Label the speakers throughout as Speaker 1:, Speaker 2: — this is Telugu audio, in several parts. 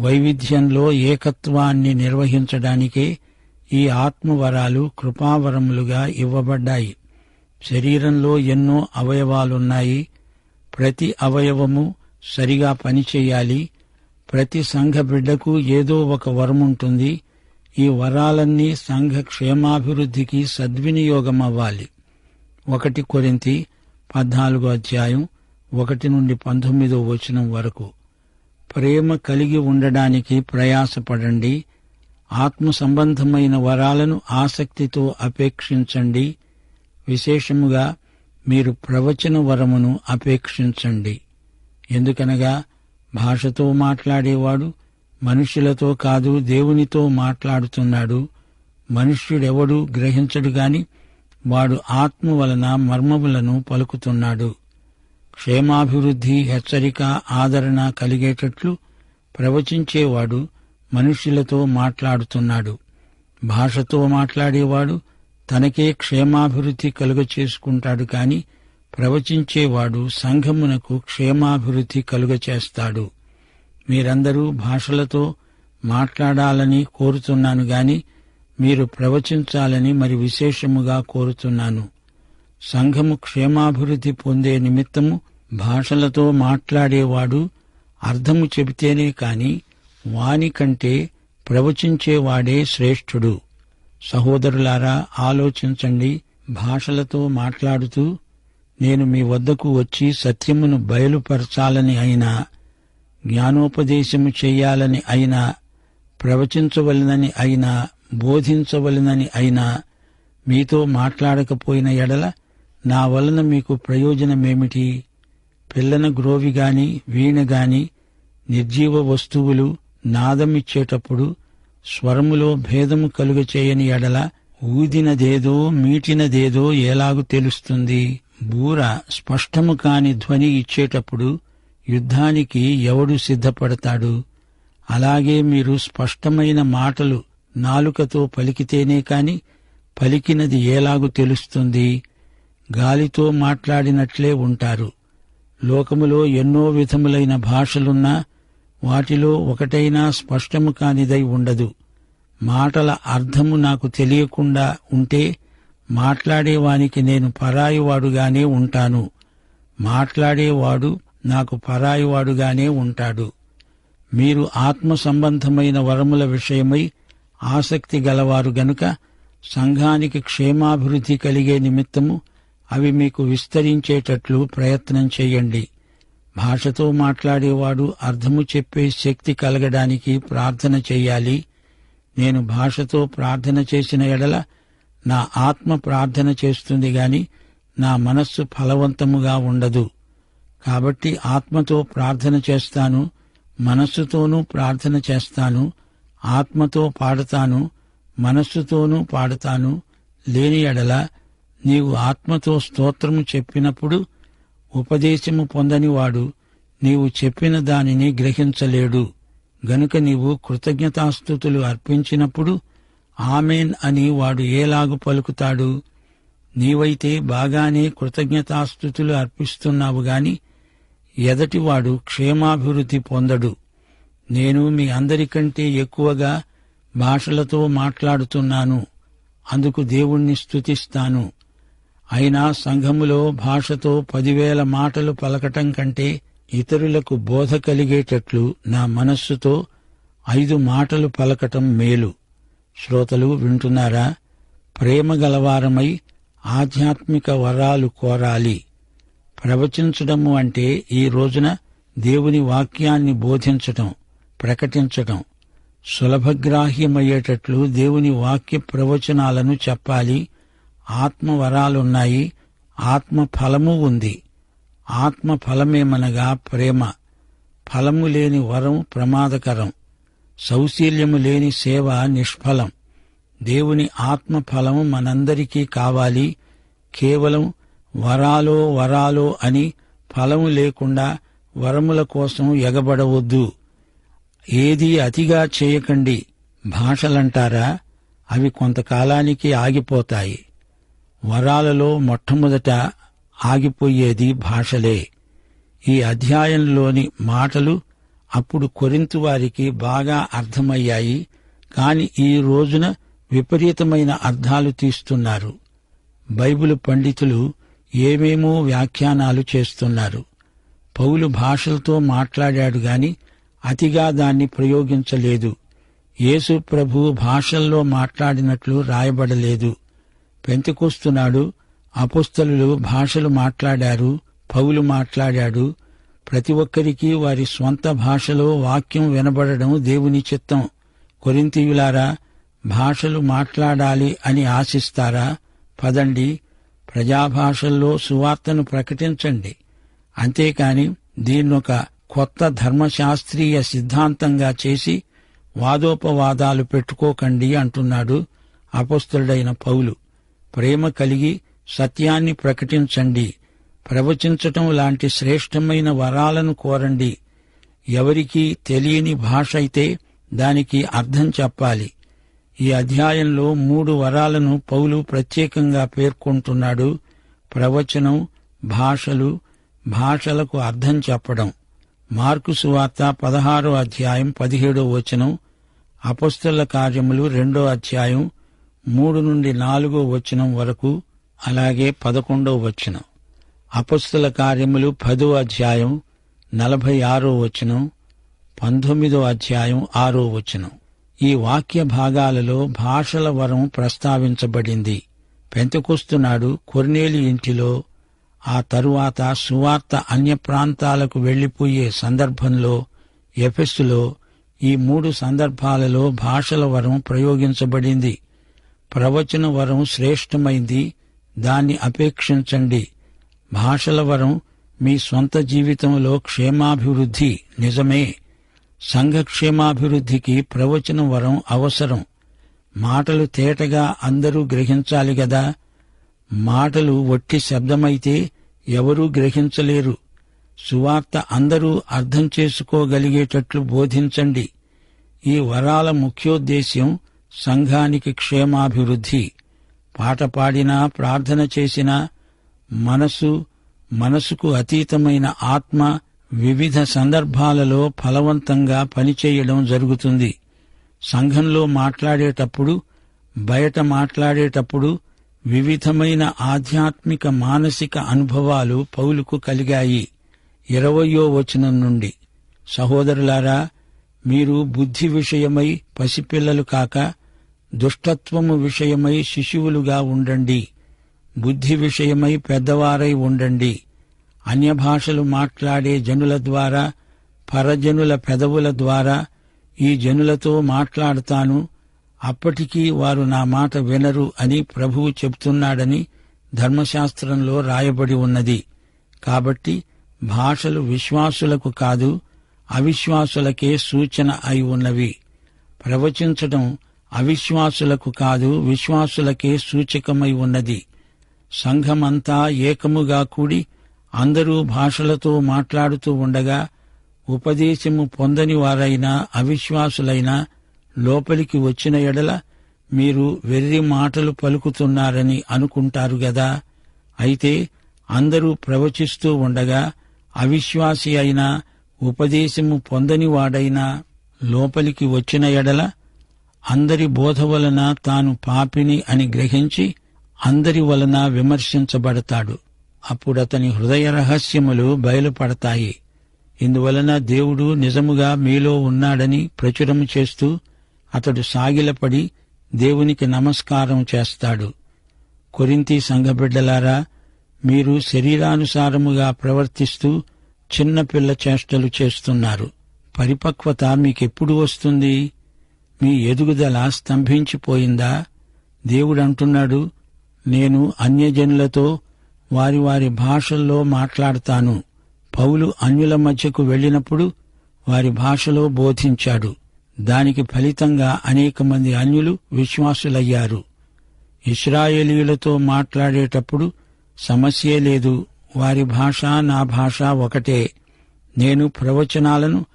Speaker 1: వైవిధ్యంలో ఏకత్వాన్ని నిర్వహించడానికే ఈ ఆత్మవరాలు కృపావరములుగా ఇవ్వబడ్డాయి. శరీరంలో ఎన్నో అవయవాలున్నాయి. ప్రతి అవయవము సరిగా పనిచేయాలి. ప్రతి సంఘ బిడ్డకు ఏదో ఒక వరముంటుంది. ఈ వరాలన్నీ సంఘ క్షేమాభివృద్ధికి సద్వినియోగమవ్వాలి. ఒకటి కొరింతి పద్నాలుగో అధ్యాయం ఒకటి నుండి పంతొమ్మిదో వచనం వరకు. ప్రేమ కలిగి ఉండడానికి ప్రయాసపడండి. ఆత్మ సంబంధమైన వరాలను ఆసక్తితో అపేక్షించండి. విశేషముగా మీరు ప్రవచన వరమును అపేక్షించండి. ఎందుకనగా భాషతో మాట్లాడేవాడు మనుష్యులతో కాదు దేవునితో మాట్లాడుతున్నాడు. మనుష్యుడెవడు గ్రహించడు గాని వాడు ఆత్మ వలన మర్మములను పలుకుతున్నాడు. క్షేమాభివృద్ధి హెచ్చరిక ఆదరణ కలిగేటట్లు ప్రవచించేవాడు మనుష్యులతో మాట్లాడుతున్నాడు. భాషతో మాట్లాడేవాడు తనకే క్షేమాభివృద్ధి కలుగచేసుకుంటాడు కాని ప్రవచించేవాడు సంఘమునకు క్షేమాభివృద్ధి కలుగచేస్తాడు. మీరందరూ భాషలతో మాట్లాడాలని కోరుతున్నాను గాని మీరు ప్రవచించాలని మరి విశేషముగా కోరుతున్నాను. సంఘము క్షేమాభివృద్ధి పొందే నిమిత్తము భాషలతో మాట్లాడేవాడు అర్థము చెబితేనే కాని వాని కంటే ప్రవచించేవాడే శ్రేష్ఠుడు. సహోదరులారా ఆలోచించండి. భాషలతో మాట్లాడుతూ నేను మీ వద్దకు వచ్చి సత్యమును బయలుపరచాలని అయినా జ్ఞానోపదేశము చెయ్యాలని అయినా ప్రవచించవలనని అయినా బోధించవలనని అయినా మీతో మాట్లాడకపోయిన ఎడల నా వలన మీకు ప్రయోజనమేమిటి? పిల్లన గ్రోవి గాని వీణ గాని నిర్జీవ వస్తువులు నాదమిచ్చేటప్పుడు స్వరములో భేదము కలుగచేయని ఎడల ఊదినదేదో మీటినదేదో ఎలాగు తెలుస్తుంది. బూర స్పష్టము కాని ధ్వని ఇచ్చేటప్పుడు యుద్ధానికి ఎవడు సిద్ధపడతాడు? అలాగే మీరు స్పష్టమైన మాటలు నాలుకతో పలికితేనే కాని పలికినది ఎలాగు తెలుస్తుంది? గాలితో మాట్లాడినట్లే ఉంటారు. లోకములో ఎన్నో విధములైన భాషలున్నా వాటిలో ఒకటైనా స్పష్టము కానిదై ఉండదు. మాటల అర్థము నాకు తెలియకుండా ఉంటే మాట్లాడేవానికి నేను పరాయివాడుగానే ఉంటాను. మాట్లాడేవాడు నాకు పరాయివాడుగానే ఉంటాడు. మీరు ఆత్మ సంబంధమైన వరముల విషయమై ఆసక్తి గలవారు గనుక సంఘానికి క్షేమాభివృద్ధి కలిగే నిమిత్తము అవి మీకు విస్తరించేటట్లు ప్రయత్నం చేయండి. భాషతో మాట్లాడేవాడు అర్థము చెప్పే శక్తి కలగడానికి ప్రార్థన చెయ్యాలి నేను భాషతో ప్రార్థన చేసిన ఎడల నా ఆత్మ ప్రార్థన చేస్తుంది గాని నా మనస్సు ఫలవంతముగా ఉండదు. కాబట్టి ఆత్మతో ప్రార్థన చేస్తాను మనస్సుతోనూ ప్రార్థన చేస్తాను ఆత్మతో పాడతాను మనస్సుతోనూ పాడతాను లేని ఎడల నీవు ఆత్మతో స్తోత్రము చెప్పినప్పుడు ఉపదేశము పొందనివాడు నీవు చెప్పిన దానిని గ్రహించలేడు. గనుక నీవు కృతజ్ఞతాస్థుతులు అర్పించినప్పుడు ఆమెన్ అని వాడు ఏలాగు పలుకుతాడు. నీవైతే బాగానే కృతజ్ఞతాస్థుతులు అర్పిస్తున్నావు గాని ఎదటివాడు క్షేమాభివృద్ధి పొందడు. నేను మీ అందరికంటే ఎక్కువగా భాషలతో మాట్లాడుతున్నాను. అందుకు దేవుణ్ణి స్తుతిస్తాను. అయినా సంఘములో భాషతో పదివేల మాటలు పలకటం కంటే ఇతరులకు బోధ కలిగేటట్లు నా మనస్సుతో ఐదు మాటలు పలకటం మేలు. శ్రోతలు వింటున్నారా? ప్రేమ గలవారమై ఆధ్యాత్మిక వరాలు కోరాలి. ప్రవచించడము అంటే ఈ రోజున దేవుని వాక్యాన్ని బోధించటం ప్రకటించటం. సులభగ్రాహ్యమయ్యేటట్లు దేవుని వాక్య ప్రవచనాలను చెప్పాలి. ఆత్మ వరాలున్నాయి ఆత్మ ఫలము ఉంది. ఆత్మ ఫలమేమనగా ప్రేమ. ఫలము లేని వరం ప్రమాదకరం. సౌశీల్యము లేని సేవ నిష్ఫలం. దేవుని ఆత్మ ఫలము మనందరికీ కావాలి. కేవలం వరాలో వరాలో అని ఫలము లేకుండా వరముల కోసం ఎగబడవద్దు. ఏది అతిగా చేయకండి. భాషలంటారా? అవి కొంతకాలానికి ఆగిపోతాయి. వరాలలో మొట్టమొదట ఆగిపోయేది భాషలే. ఈ అధ్యాయంలోని మాటలు అప్పుడు కొరింతు వారికి బాగా అర్థమయ్యాయి కాని ఈ రోజున విపరీతమైన అర్థాలు తీస్తున్నారు. బైబిల్ పండితులు ఏమేమో వ్యాఖ్యానాలు చేస్తున్నారు. పౌలు భాషలతో మాట్లాడాడు గాని అతిగా దాన్ని ప్రయోగించలేదు. యేసు ప్రభు భాషల్లో మాట్లాడినట్లు రాయబడలేదు. పెంతకొస్తున్నాడు. అపుస్తలు భాషలు మాట్లాడారు పౌలు మాట్లాడాడు. ప్రతి ఒక్కరికి వారి స్వంత భాషలో వాక్యం వినబడడం దేవుని చిత్తం. కొరింతీయులారా భాషలు మాట్లాడాలి అని ఆశిస్తారా? పదండి ప్రజాభాషల్లో సువార్తను ప్రకటించండి. అంతేకాని దీన్నొక కొత్త ధర్మశాస్త్రీయ సిద్ధాంతంగా చేసి వాదోపవాదాలు పెట్టుకోకండి అంటున్నాడు అపస్తుడైన పౌలు. ప్రేమ కలిగి సత్యాన్ని ప్రకటించండి. ప్రవచించటం లాంటి శ్రేష్టమైన వరాలను కోరండి. ఎవరికీ తెలియని భాష అయితే దానికి అర్థం చెప్పాలి. ఈ అధ్యాయంలో మూడు వరాలను పౌలు ప్రత్యేకంగా పేర్కొంటున్నాడు. ప్రవచనం భాషలు భాషలకు అర్థం చెప్పడం. మార్కు సువార్త పదహారో అధ్యాయం పదిహేడో వచనం అపస్తుల కార్యములు రెండో అధ్యాయం మూడు నుండి నాలుగో వచనం వరకు అలాగే పదకొండో వచనం. అపస్తుల కార్యములు పదో అధ్యాయం నలభై ఆరో వచనం పంతొమ్మిదో అధ్యాయం ఆరో వచనం. ఈ వాక్య భాగాలలో భాషల వరం ప్రస్తావించబడింది. పెంతకొస్తున్నాడు కొర్నేలి ఇంటిలో ఆ తరువాత సువార్త అన్య ప్రాంతాలకు వెళ్ళిపోయే సందర్భంలో ఎఫెస్సులో ఈ మూడు సందర్భాలలో భాషల వరం ప్రయోగించబడింది. ప్రవచన వరం శ్రేష్టమైంది. దాన్ని అపేక్షించండి. భాషల వరం మీ స్వంత జీవితంలో క్షేమాభివృద్ధి నిజమే. సంఘక్షేమాభివృద్ధికి ప్రవచన వరం అవసరం. మాటలు తేటగా అందరూ గ్రహించాలి గదా. మాటలు వట్టి శబ్దమైతే ఎవరూ గ్రహించలేరు. సువార్త అందరూ అర్థం చేసుకోగలిగేటట్లు బోధించండి. ఈ వరాల ముఖ్యోద్దేశ్యం సంఘానికి క్షేమాభివృద్ధి పాట పాడినా ప్రార్థన చేసినా మనసు మనసుకు అతీతమైన ఆత్మ వివిధ సందర్భాలలో ఫలవంతంగా పనిచేయడం జరుగుతుంది. సంఘంలో మాట్లాడేటప్పుడు బయట మాట్లాడేటప్పుడు వివిధమైన ఆధ్యాత్మిక మానసిక అనుభవాలు పౌలుకు కలిగాయి. ఇరవయో వచనం నుండి. సహోదరులారా మీరు బుద్ధి విషయమై పసిపిల్లలు కాక దుష్టత్వము విషయమై శిశువులుగా ఉండండి. బుద్ధి విషయమై పెద్దవారై ఉండండి. అన్యభాషలు మాట్లాడే జనుల ద్వారా పరజనుల పెదవుల ద్వారా ఈ జనులతో మాట్లాడతాను. అప్పటికీ వారు నా మాట వినరు అని ప్రభువు చెబుతున్నాడని ధర్మశాస్త్రంలో రాయబడి ఉన్నది. కాబట్టి భాషలు విశ్వాసులకు కాదు అవిశ్వాసులకే సూచన అయి ఉన్నవి. ప్రవచించడం అవిశ్వాసులకు కాదు విశ్వాసులకే సూచకమై ఉన్నది. సంఘమంతా ఏకముగా కూడి అందరూ భాషలతో మాట్లాడుతూ ఉండగా ఉపదేశము పొందని వారైనా అవిశ్వాసులైనా లోపలికి వచ్చిన ఎడల మీరు వెర్రి మాటలు పలుకుతున్నారని అనుకుంటారు గదా. అయితే అందరూ ప్రవచిస్తూ ఉండగా అవిశ్వాసి అయినా ఉపదేశము పొందని వాడైనా లోపలికి వచ్చిన ఎడల అందరి బోధ వలన తాను పాపిని అని గ్రహించి అందరి వలన విమర్శించబడతాడు. అప్పుడతని హృదయ రహస్యములు బయలుపడతాయి. ఇందువలన దేవుడు నిజముగా మీలో ఉన్నాడని ప్రచురము చేస్తూ అతడు సాగిలపడి దేవునికి నమస్కారం చేస్తాడు. కొరింతి సంఘబిడ్డలారా మీరు శరీరానుసారముగా ప్రవర్తిస్తూ చిన్నపిల్ల చేష్టలు చేస్తున్నారు. పరిపక్వత మీకెప్పుడు వస్తుంది? మీ ఎదుగుదల స్తంభించిపోయిందా? దేవుడంటున్నాడు నేను అన్యజనులతో వారి వారి భాషల్లో మాట్లాడతాను. పౌలు అన్యుల మధ్యకు వెళ్ళినప్పుడు వారి భాషలో బోధించాడు. దానికి ఫలితంగా అనేక మంది అన్యులు విశ్వాసులయ్యారు. ఇస్రాయేలీయులతో మాట్లాడేటప్పుడు సమస్యే లేదు. వారి భాష నా భాష ఒకటే. నేను ప్రవచనాలను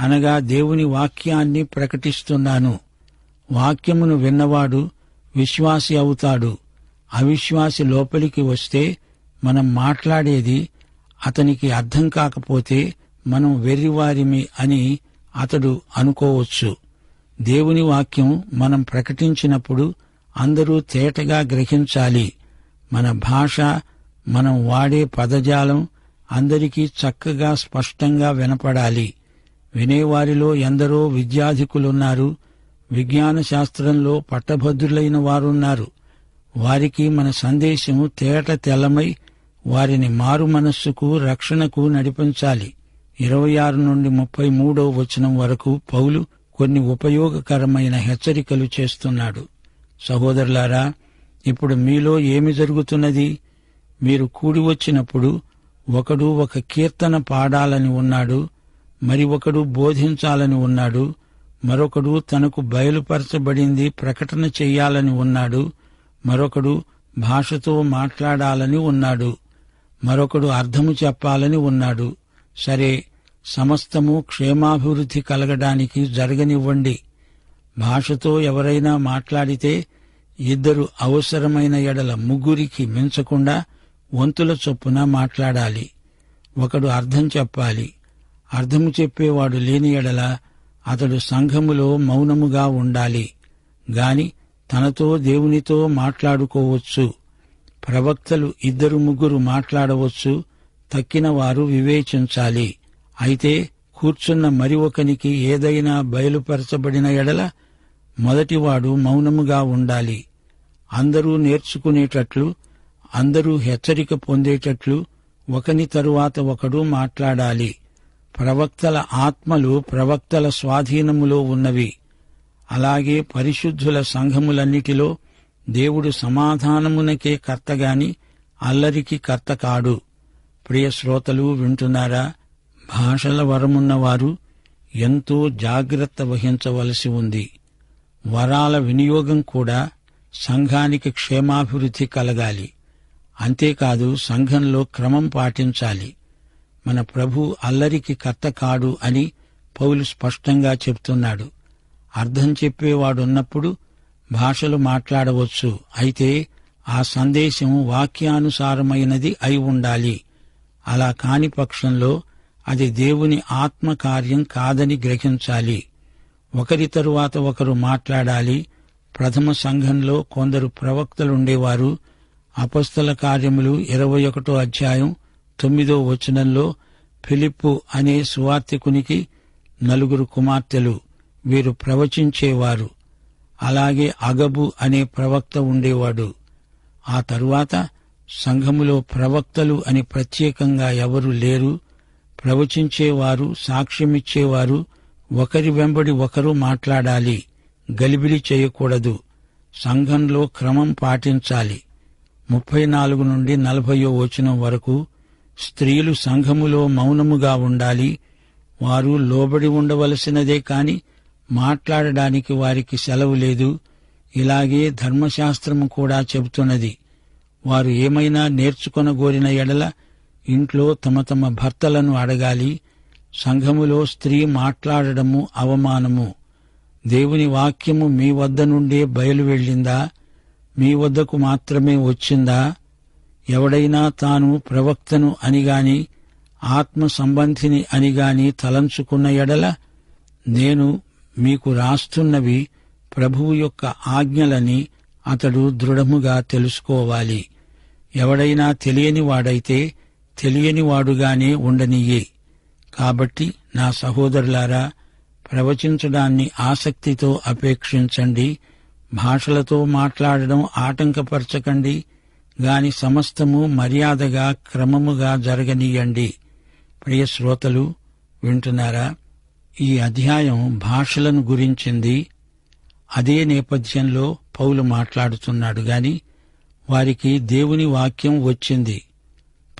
Speaker 1: అనగా దేవుని వాక్యాన్ని ప్రకటిస్తున్నాను. వాక్యమును విన్నవాడు విశ్వాసి అవుతాడు. అవిశ్వాసి లోపలికి వస్తే మనం మాట్లాడేది అతనికి అర్థం కాకపోతే మనం వెర్రివారిమి అని అతడు అనుకోవచ్చు. దేవుని వాక్యం మనం ప్రకటించినప్పుడు అందరూ తేటగా గ్రహించాలి. మన భాష మనం వాడే పదజాలం అందరికీ చక్కగా స్పష్టంగా వినపడాలి. వినేవారిలో ఎందరో విద్యాధికులున్నారు. విజ్ఞాన శాస్త్రంలో పట్టభద్రులైన వారున్నారు. వారికి మన సందేశం తేట తెల్లమై వారిని మారు మనస్సుకు రక్షణకు నడిపించాలి. ఇరవై ఆరు నుండి ముప్పై మూడో వచనం వరకు పౌలు కొన్ని ఉపయోగకరమైన హెచ్చరికలు చేస్తున్నాడు. సహోదరులారా ఇప్పుడు మీలో ఏమి జరుగుతున్నది? మీరు కూడి వచ్చినప్పుడు ఒకడు ఒక కీర్తన పాడాలని ఉన్నాడు. మరి ఒకడు బోధించాలని ఉన్నాడు మరొకడు తనకు బయలుపరచబడింది ప్రకటన చెయ్యాలని ఉన్నాడు మరొకడు భాషతో మాట్లాడాలని ఉన్నాడు మరొకడు అర్థము చెప్పాలని ఉన్నాడు. సరే సమస్తము క్షేమాభివృద్ధి కలగడానికి జరగనివ్వండి. భాషతో ఎవరైనా మాట్లాడితే ఇద్దరు అవసరమైన ఎడల ముగ్గురికి మించకుండా వంతుల చొప్పున మాట్లాడాలి. ఒకడు అర్థం చెప్పాలి అర్థము చెప్పేవాడు లేని ఎడల అతడు సంఘములో మౌనముగా ఉండాలి. గాని తనతో దేవునితో మాట్లాడుకోవచ్చు. ప్రవక్తలు ఇద్దరు ముగ్గురు మాట్లాడవచ్చు తక్కిన వారు వివేచించాలి. అయితే కూర్చున్న మరి ఒకనికి ఏదైనా బయలుపరచబడిన ఎడల మొదటివాడు మౌనముగా ఉండాలి. అందరూ నేర్చుకునేటట్లు అందరూ హెచ్చరిక పొందేటట్లు ఒకని తరువాత ఒకడు మాట్లాడాలి. ప్రవక్తల ఆత్మలు ప్రవక్తల స్వాధీనములో ఉన్నవి. అలాగే పరిశుద్ధుల సంఘములన్నిటిలో దేవుడు సమాధానమునకే కర్తగాని అల్లరికి కర్త కాడు ప్రియ శ్రోతలు వింటున్నారా? భాషల వరమున్నవారు ఎంతో జాగ్రత్త వహించవలసి ఉంది. వరాల వినియోగం కూడా సంఘానికి క్షేమాభివృద్ధి కలగాలి. అంతేకాదు సంఘంలో క్రమం పాటించాలి. మన ప్రభు అల్లరికి కర్త కాడు అని పౌలు స్పష్టంగా చెప్తున్నాడు. అర్థం చెప్పేవాడున్నప్పుడు భాషలు మాట్లాడవచ్చు. అయితే ఆ సందేశం వాక్యానుసారమైనది అయి ఉండాలి. అలా కాని పక్షంలో అది దేవుని ఆత్మకార్యం కాదని గ్రహించాలి. ఒకరి తరువాత ఒకరు మాట్లాడాలి. ప్రథమ సంఘంలో కొందరు ప్రవక్తలుండేవారు. అపస్తల కార్యములు ఇరవై ఒకటో అధ్యాయం తొమ్మిదో వచనంలో ఫిలిప్పు అనే సువార్తికునికి నలుగురు కుమార్తెలు. వీరు ప్రవచించేవారు. అలాగే అగబు అనే ప్రవక్త ఉండేవాడు. ఆ తరువాత సంఘములో ప్రవక్తలు అని ప్రత్యేకంగా ఎవరు లేరు. ప్రవచించేవారు సాక్ష్యమిచ్చేవారు ఒకరి వెంబడి ఒకరు మాట్లాడాలి. గలిబిలి చేయకూడదు. సంఘంలో క్రమం పాటించాలి. ముప్పై నాలుగు నుండి నలభయో వచనం వరకు స్త్రీలు సంఘములో మౌనముగా ఉండాలి. వారు లోబడి ఉండవలసినదే కాని మాట్లాడడానికి వారికి సెలవు లేదు. ఇలాగే ధర్మశాస్త్రము కూడా చెబుతున్నది. వారు ఏమైనా నేర్చుకొనగోరిన ఎడల ఇంట్లో తమ తమ భర్తలను అడగాలి. సంఘములో స్త్రీ మాట్లాడడము అవమానము. దేవుని వాక్యము మీ వద్ద నుండే బయలు వెళ్ళిందా? మీ వద్దకు మాత్రమే వచ్చిందా? ఎవడైనా తాను ప్రవక్తను అనిగాని ఆత్మ సంబంధిని అనిగాని తలంచుకున్న ఎడల నేను మీకు రాస్తున్నవి ప్రభువు యొక్క ఆజ్ఞలని అతడు దృఢముగా తెలుసుకోవాలి. ఎవడైనా తెలియని వాడైతే తెలియని వాడుగానే కాబట్టి నా సహోదరులారా ప్రవచించడాన్ని ఆసక్తితో అపేక్షించండి భాషలతో మాట్లాడడం ఆటంకపరచకండి గాని సమస్తము మర్యాదగా క్రమముగా జరగనీయండి. ప్రియ శ్రోతలు వింటున్నారా? ఈ అధ్యాయం భాషలను గురించింది. అదే నేపథ్యంలో పౌలు మాట్లాడుతున్నాడు గాని వారికి దేవుని వాక్యం వచ్చింది.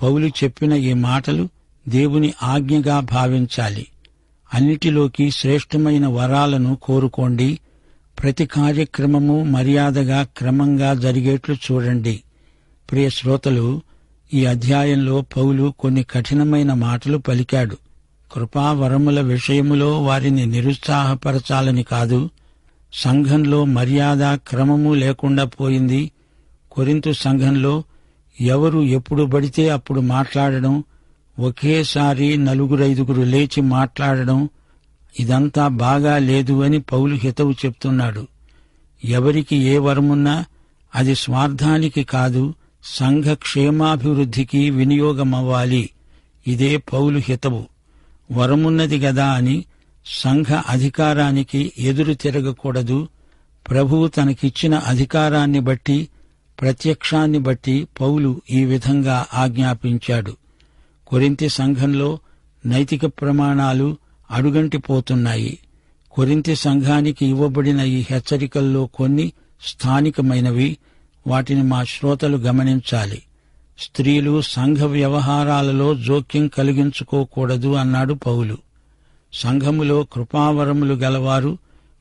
Speaker 1: పౌలు చెప్పిన ఈ మాటలు దేవుని ఆజ్ఞగా భావించాలి. అన్నిటిలోకి శ్రేష్టమైన వరాలను కోరుకోండి. ప్రతి కార్యక్రమము మర్యాదగా క్రమంగా జరిగేట్లు చూడండి. ప్రియ శ్రోతలు ఈ అధ్యాయంలో పౌలు కొన్ని కఠినమైన మాటలు పలికాడు. కృపావరముల విషయములో వారిని నిరుత్సాహపరచాలని కాదు సంఘంలో మర్యాద క్రమము లేకుండా పోయింది. కొరింతు సంఘంలో ఎవరు ఎప్పుడు పడితే అప్పుడు మాట్లాడడం ఒకేసారి నలుగురైదుగురు లేచి మాట్లాడడం ఇదంతా బాగా లేదు అని పౌలు హితవు చెప్తున్నాడు. ఎవరికి ఏ వరమున్నా అది స్వార్థానికి కాదు సంఘ క్షేమాభివృద్ధికి వినియోగమవ్వాలి. ఇదే పౌలు హితవు. వరమున్నది గదా అని సంఘ అధికారానికి ఎదురు తిరగకూడదు. ప్రభువు తనకిచ్చిన అధికారాన్ని బట్టి ప్రత్యక్షాన్ని బట్టి పౌలు ఈ విధంగా ఆజ్ఞాపించాడు. కొరింతి సంఘంలో నైతిక ప్రమాణాలు అడుగంటిపోతున్నాయి కొరింతి సంఘానికి ఇవ్వబడిన ఈ హెచ్చరికల్లో కొన్ని స్థానికమైనవి. వాటిని మా శ్రోతలు గమనించాలి. స్త్రీలు సంఘ వ్యవహారాలలో జోక్యం కలిగించుకోకూడదు అన్నాడు పౌలు. సంఘములో కృపావరములు గలవారు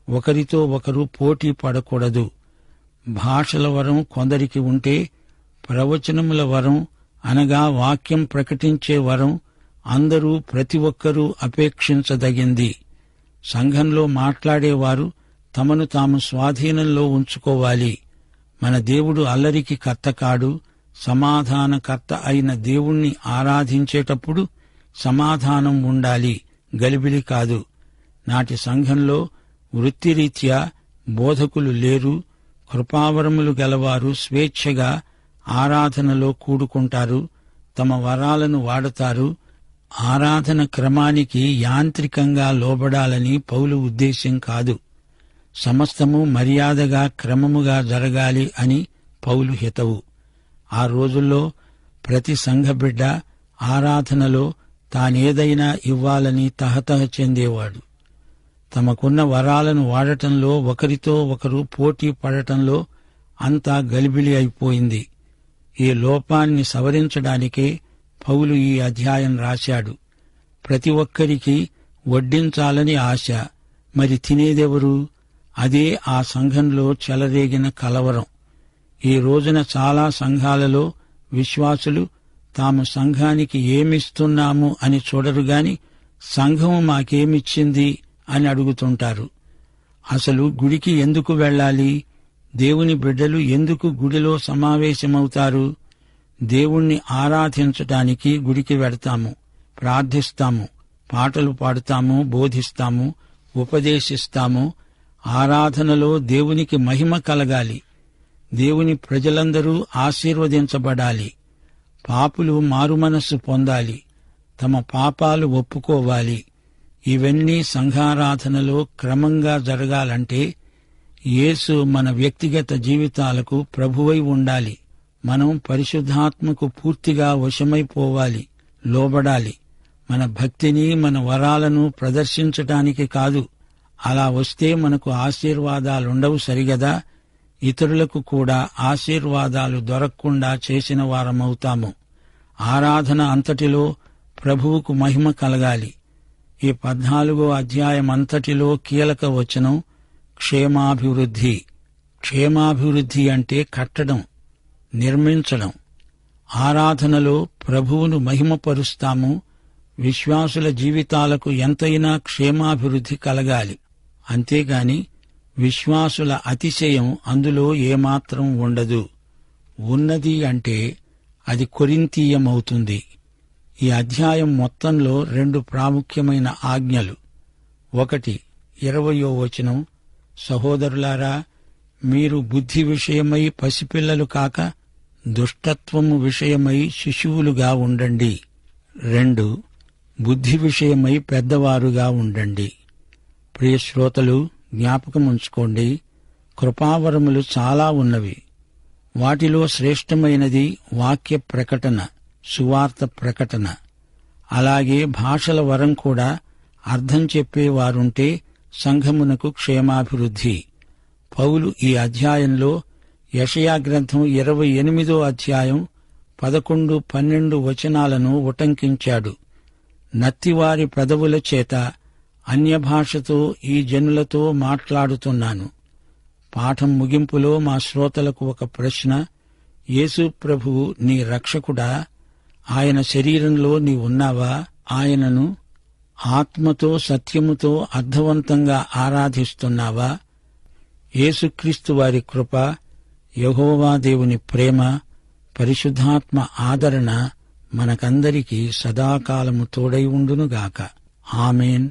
Speaker 1: ఒకరితో ఒకరు పోటీ పడకూడదు. భాషల వరం కొందరికి ఉంటే ప్రవచనముల వరం అనగా వాక్యం ప్రకటించే వరం అందరూ ప్రతి ఒక్కరూ అపేక్షించదగింది. సంఘంలో మాట్లాడేవారు తమను తాము స్వాధీనంలో ఉంచుకోవాలి. మన దేవుడు అల్లరికి కర్త కాడు. సమాధానకర్త అయిన దేవుణ్ణి ఆరాధించేటప్పుడు సమాధానం ఉండాలి. గలిబిలి కాదు. నాటి సంఘంలో వృత్తిరీత్యా బోధకులు లేరు. కృపావరములు గలవారు స్వేచ్ఛగా ఆరాధనలో కూడుకుంటారు. తమ వరాలను వాడతారు. ఆరాధన క్రమానికి యాంత్రికంగా లోబడాలని పౌలు ఉద్దేశ్యం కాదు. సమస్తము మర్యాదగా క్రమముగా జరగాలి అని పౌలు హితవు. ఆ రోజుల్లో ప్రతి సంఘబిడ్డ ఆరాధనలో తానేదైనా ఇవ్వాలని తహతహ చెందేవాడు. తమకున్న వరాలను వాడటంలో ఒకరితో ఒకరు పోటీ పడటంలో అంతా గలిబిలి అయిపోయింది. ఈ లోపాన్ని సవరించడానికే పౌలు ఈ అధ్యాయం రాశాడు. ప్రతి ఒక్కరికి వడ్డించాలని ఆశ. మరి తినేదెవరు? అదే ఆ సంఘంలో చెలరేగిన కలవరం. ఈ రోజున చాలా సంఘాలలో విశ్వాసులు తాము సంఘానికి ఏమిస్తున్నాము అని చూడరుగాని సంఘం మాకేమిచ్చింది అని అడుగుతుంటారు. అసలు గుడికి ఎందుకు వెళ్ళాలి? దేవుని బిడ్డలు ఎందుకు గుడిలో సమావేశమవుతారు? దేవుణ్ణి ఆరాధించటానికి గుడికి వెడతాము ప్రార్థిస్తాము పాటలు పాడుతాము బోధిస్తాము ఉపదేశిస్తాము ఆరాధనలో దేవునికి మహిమ కలగాలి. దేవుని ప్రజలందరూ ఆశీర్వదించబడాలి. పాపులు మారుమనస్సు పొందాలి. తమ పాపాలు ఒప్పుకోవాలి. ఇవన్నీ సంఘారాధనలో క్రమంగా జరగాలంటే యేసు మన వ్యక్తిగత జీవితాలకు ప్రభువై ఉండాలి. మనం పరిశుద్ధాత్మకు పూర్తిగా వశమైపోవాలి. లోబడాలి. మన భక్తిని మన వరాలను ప్రదర్శించటానికి కాదు. అలా వస్తే మనకు ఆశీర్వాదాలుండవు సరిగదా? ఇతరులకు కూడా ఆశీర్వాదాలు దొరకకుండా చేసిన వారమవుతాము. ఆరాధన అంతటిలో ప్రభువుకు మహిమ కలగాలి. ఈ పద్నాలుగో అధ్యాయం అంతటిలో కీలక వచనం క్షేమాభివృద్ధి. క్షేమాభివృద్ధి అంటే కట్టడం నిర్మించడం. ఆరాధనలో ప్రభువును మహిమపరుస్తాము. విశ్వాసుల జీవితాలకు ఎంతైనా క్షేమాభివృద్ధి కలగాలి. అంతేగాని విశ్వాసుల అతిశయం అందులో ఏమాత్రం ఉండదు. ఉన్నది అంటే అది కొరింతీయమవుతుంది. ఈ అధ్యాయం మొత్తంలో రెండు ప్రాముఖ్యమైన ఆజ్ఞలు. ఒకటి ఇరవయో వచనం. సహోదరులారా మీరు బుద్ధి విషయమై పసిపిల్లలు కాక దుష్టత్వము విషయమై శిశువులుగా ఉండండి. రెండు బుద్ధి విషయమై పెద్దవారుగా ఉండండి. ప్రియ శ్రోతలు జ్ఞాపకం ఉంచుకోండి. కృపావరములు చాలా ఉన్నవి. వాటిలో శ్రేష్టమైనది వాక్య ప్రకటన సువార్త ప్రకటన. అలాగే భాషల వరం కూడా అర్థం చెప్పేవారుంటే సంఘమునకు క్షేమాభివృద్ధి. పౌలు ఈ అధ్యాయంలో యషయా గ్రంథం ఇరవై ఎనిమిదో అధ్యాయం పదకొండు పన్నెండు వచనాలను ఉటంకించాడు. నత్తివారి పెదవుల చేత అన్యభాషతో ఈ జనులతో మాట్లాడుతున్నాను. పాఠం ముగింపులో మా శ్రోతలకు ఒక ప్రశ్న. యేసు ప్రభువు నీ రక్షకుడా? ఆయన శరీరంలో నీ ఉన్నావా ఆయనను ఆత్మతో సత్యముతో అర్థవంతంగా ఆరాధిస్తున్నావా? యేసుక్రీస్తు వారి కృప యహోవా దేవుని ప్రేమ పరిశుద్ధాత్మ ఆదరణ మనకందరికీ సదాకాలము తోడై ఉండునుగాక. ఆమెన్.